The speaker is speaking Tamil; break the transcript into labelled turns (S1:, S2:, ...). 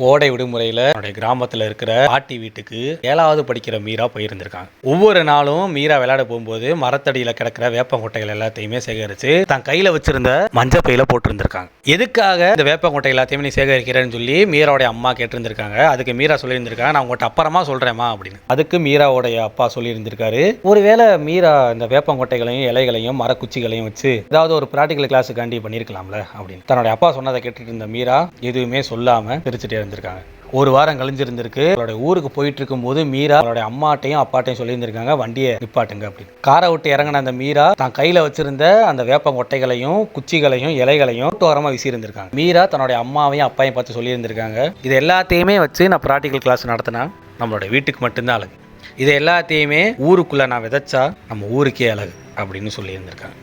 S1: கோடை விடுமுறையில் என்னுடைய கிராமத்தில் இருக்கிற பாட்டி வீட்டுக்கு ஏழாவது படிக்கிற மீரா போயிருந்திருக்காங்க. ஒவ்வொரு நாளும் மீரா விளையாட போகும்போது மரத்தடியில் கிடக்கிற வேப்பங்கொட்டைகள் எல்லாத்தையுமே சேகரித்து தன் கையில் வச்சிருந்த மஞ்சள் பையில போட்டிருந்திருக்காங்க. எதுக்காக இந்த வேப்பங்கொட்டை எல்லாத்தையுமே நீ சேகரிக்கிறேன்னு சொல்லி மீராவுடைய அம்மா கேட்டிருந்திருக்காங்க. அதுக்கு மீரா சொல்லியிருந்திருக்காங்க. நான் உங்கள்கிட்ட அப்புறமா சொல்கிறேம்மா அப்படின்னு. அதுக்கு மீராவுடைய அப்பா சொல்லியிருந்திருக்காரு. ஒருவேளை மீரா இந்த வேப்பங்கொட்டைகளையும் இலைகளையும் மரக்குச்சிகளையும் வச்சு ஏதாவது ஒரு ப்ராக்டிக்கல் கிளாஸுக்காண்டி பண்ணியிருக்கலாம்ல அப்படின்னு. தன்னுடைய அப்பா சொன்னதை கேட்டுட்டு இருந்த மீரா எதுவுமே சொல்லாமல் சிரிச்சுட்டே இருந்திருக்காங்க. ஒரு வாரம் கழிஞ்சிருந்திருக்கு. அவளுடைய ஊருக்கு போயிட்டு இருக்கும்போது மீரா அவளுடைய அம்மாட்டையும் அப்பாட்டையும் சொல்லியிருந்திருக்காங்க வண்டியை நிப்பாட்டுங்க அப்படின்னு. காரை விட்டு இறங்கின அந்த மீரா தான் கையில் வச்சிருந்த அந்த வேப்ப கொட்டைகளையும் குச்சிகளையும் இலைகளையும் ஓரமாக வீசியிருந்திருக்காங்க. மீரா தன்னுடைய அம்மாவையும் அப்பாவையும் பார்த்து சொல்லியிருந்திருக்காங்க. இது எல்லாத்தையுமே வச்சு நான் ப்ராக்டிக்கல் கிளாஸ் நடத்தினேன் நம்மளோட வீட்டுக்கு மட்டும்தான் அழகு. இது எல்லாத்தையுமே ஊருக்குள்ளே நான் விதைச்சா நம்ம ஊருக்கே அழகு அப்படின்னு சொல்லியிருந்திருக்காங்க.